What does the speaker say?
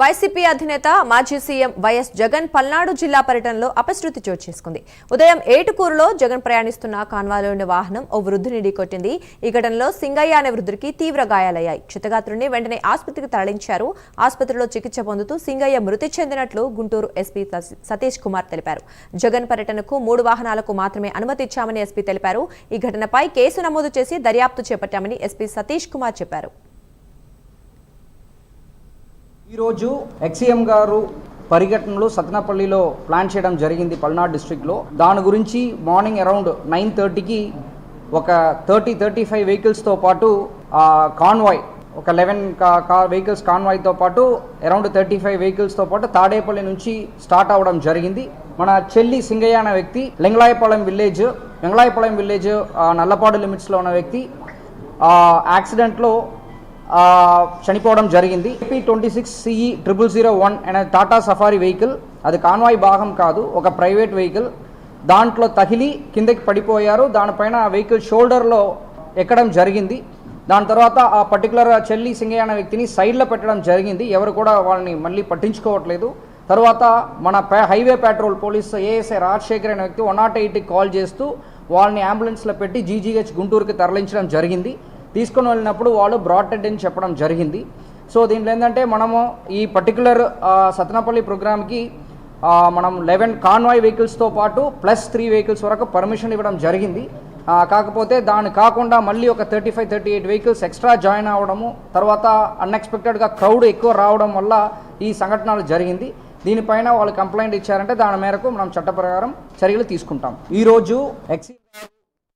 YCP అధినేత మాజీ CM YS Jagan Palnadu జిల్లా పర్యటనలో అపశృతి చోటు చేసుకుంది. ఉదయం ఏటుకూరులో జగన్ ప్రయాణిస్తున్న కాన్వాలోని వాహనం ఓ వృద్ధుని ఢీకొట్టింది ఈ ఘటనలో సింగయ్య అనే వృద్ధుడికి తీవ్ర గాయాలయ్యాయి. క్షతగాత్రుడిని వెంటనే ఆసుపత్రికి తరలించారు. ఆసుపత్రిలో చికిత్స పొందుతూ సింగయ్య మృతి చెందినట్లు గుంటూరు ఎస్పీ సతీష్ కుమార్ తెలిపారు. జగన్ పర్యటనకు మూడు వాహనాలకు మాత్రమే అనుమతి ఇచ్చామని ఎస్పీ తెలిపారు. ఈ ఘటనపై కేసు నమోదు చేసి దర్యాప్తు చేపట్టామని ఎస్పీ సతీష్ కుమార్ చెప్పారు. ఈరోజు ఎక్సీఎం గారు పరిగెట్టనలో సత్నపల్లిలో ప్లాన్ చేయడం జరిగింది పల్నాడు డిస్ట్రిక్ట్లో. దాని గురించి మార్నింగ్ అరౌండ్ నైన్ థర్టీకి ఒక థర్టీ థర్టీ ఫైవ్ వెహికల్స్తో పాటు కాన్వాయ్ ఒక లెవెన్ కార్ వెహికల్స్ కాన్వాయ్తో పాటు అరౌండ్ థర్టీ ఫైవ్ వెహికల్స్తో పాటు తాడేపల్లి నుంచి స్టార్ట్ అవ్వడం జరిగింది. మన చెల్లి సింగయ్య అనే వ్యక్తి లెంగళాయపాలెం విలేజ్ లెంగళాయపాలెం విలేజ్ నల్లపాడు లిమిట్స్లో ఉన్న వ్యక్తి యాక్సిడెంట్లో చనిపోవడం జరిగింది. AP twenty six CE triple zero one అనే టాటా సఫారీ వెహికల్. అది కాన్వాయ్ భాగం కాదు ఒక ప్రైవేట్ వెహికల్. దాంట్లో తగిలి కిందకి పడిపోయారు. దానిపైన ఆ వెహికల్ షోల్డర్లో ఎక్కడం జరిగింది. దాని తర్వాత ఆ పర్టికులర్ చెల్లి సింగయ్య అనే వ్యక్తిని సైడ్లో పెట్టడం జరిగింది. ఎవరు కూడా వాళ్ళని మళ్ళీ పట్టించుకోవట్లేదు. తర్వాత మన pay- highway patrol police ASI Rajasekhar అనే వ్యక్తి వన్ నాట్ ఎయిట్కి కాల్ చేస్తూ వాళ్ళని అంబులెన్స్లో పెట్టి జీజీహెచ్ గుంటూరుకి తరలించడం జరిగింది. తీసుకొని వెళ్ళినప్పుడు వాళ్ళు బ్రాడ్ అని చెప్పడం జరిగింది. సో దీంట్లో ఏంటంటే మనము ఈ పర్టికులర్ సతనపల్లి ప్రోగ్రామ్కి మనం లెవెన్ కాన్వాయ్ వెహికల్స్తో పాటు ప్లస్ త్రీ వెహికల్స్ వరకు పర్మిషన్ ఇవ్వడం జరిగింది. కాకపోతే దాని కాకుండా మళ్ళీ ఒక thirty five thirty eight vehicles extra join అవ్వడము తర్వాత అన్ఎక్స్పెక్టెడ్గా క్రౌడ్ ఎక్కువ రావడం వల్ల ఈ సంఘటనలు జరిగింది. దీనిపైన వాళ్ళు కంప్లైంట్ ఇచ్చారంటే దాని మేరకు మనం చట్ట ప్రకారం చర్యలు తీసుకుంటాం. ఈరోజు ఎక్సీ